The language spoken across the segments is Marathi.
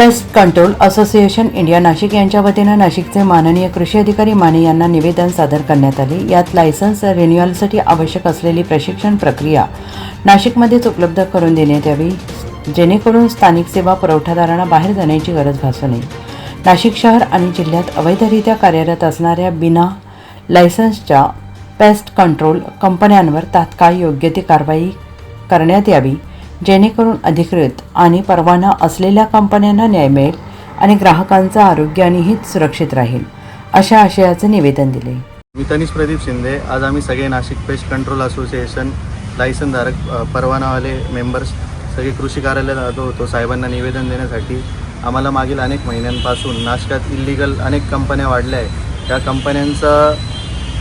Pest control association India Nashik यांच्या वतीनं नाशिकचे माननीय कृषी अधिकारी माने यांना निवेदन सादर करण्यात आले. यात लायसन्स रिन्युअलसाठी आवश्यक असलेली प्रशिक्षण प्रक्रिया नाशिकमध्येच उपलब्ध करून देण्यात यावी जेणेकरून स्थानिक सेवा पुरवठादारांना बाहेर जाण्याची गरज भासू नये. नाशिक शहर आणि जिल्ह्यात अवैधरित्या कार्यरत असणाऱ्या बिना लायसन्सच्या पेस्ट कंट्रोल कंपन्यांवर तात्काळ योग्य ती कारवाई करण्यात यावी. जेणेकरून अधिकृत आणि परवाना असलेल्या कंपन्यांना न्याय मिळेल आणि ग्राहकांचं आरोग्य आणि हित सुरक्षित राहील अशा आशयाचे निवेदन दिले. मी तनिष प्रदीप शिंदे. आज आम्ही सगळे नाशिक पेस्ट कंट्रोल असोसिएशन लायसनधारक परवानावाले मेंबर्स सगळे कृषी कार्यालयात आलो होतो. साहेबांना निवेदन देण्यासाठी आम्हाला मागील अनेक महिन्यांपासून नाशकात इल्लिगल अनेक कंपन्या वाढल्या आहेत. त्या कंपन्यांचा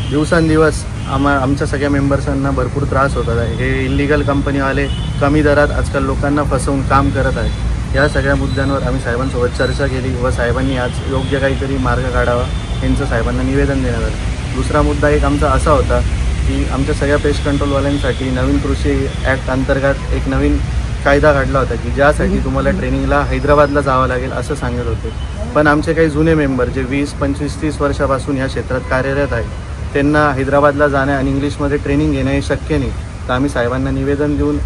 दिवसांदिवस आम्हा आमच्या सगळ्या मेंबर्सांना भरपूर त्रास होत आहे. हे इल्लिगल कंपनीवाले कमी दरात आजकाल लोकांना फसवून काम करत आहे या सगळ्या मुद्द्यांवर आम्ही साहेबांसोबत चर्चा केली व साहेबांनी आज योग्य काहीतरी मार्ग काढावा यांचं साहेबांना निवेदन देण्यात आलं. दुसरा मुद्दा एक आमचा असा होता की आमच्या सगळ्या पेस्ट कंट्रोलवाल्यांसाठी नवीन कृषी ॲक्ट अंतर्गत एक नवीन कायदा काढला होता की ज्यासाठी तुम्हाला ट्रेनिंगला हैदराबादला जावं लागेल असं सांगत होते. पण आमचे काही जुने मेंबर जे वीस पंचवीस तीस वर्षापासून या क्षेत्रात कार्यरत आहे त्यांना हैदराबादला जाणं आणि इंग्लिशमध्ये ट्रेनिंग घेणं हे शक्य नाही. तर आम्ही साहेबांना निवेदन देऊन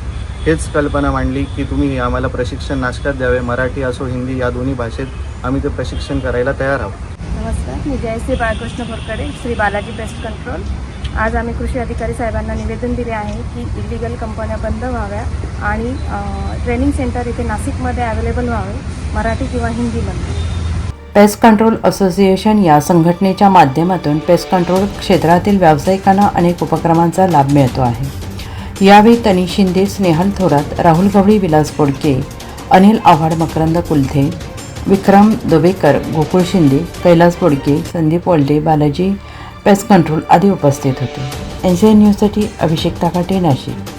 हेच कल्पना मांडली की तुम्ही आम्हाला प्रशिक्षण नाशकात द्यावे मराठी असो हिंदी या दोन्ही भाषेत आम्ही ते प्रशिक्षण करायला तयार आहोत. नमस्कार मी जयश्री बाळकृष्ण बोरकडे श्री बालाजी पेस्ट कंट्रोल. आज आम्ही कृषी अधिकारी साहेबांना निवेदन दिले आहे की इलिगल कंपन्या बंद व्हाव्या आणि ट्रेनिंग सेंटर इथे नाशिकमध्ये अवेलेबल व्हावे मराठी किंवा हिंदीमध्ये पेस्ट कंट्रोल असोसिएशन या संघटनेच्या माध्यमातून पेस्ट कंट्रोल क्षेत्रातील व्यावसायिकांना अनेक उपक्रमांचा लाभ मिळतो आहे. यावेळी तनी शिंदे स्नेहल थोरात राहुल गवळी विलास बोडके अनिल आव्हाड मकरंद कुलथे विक्रम दुबेकर गोकुळ शिंदे कैलास बोडके संदीप वल्डे बालाजी पेस्ट कंट्रोल आदी उपस्थित होते. एन सी एन न्यूजसाठी अभिषेक ताकाटे नाशिक.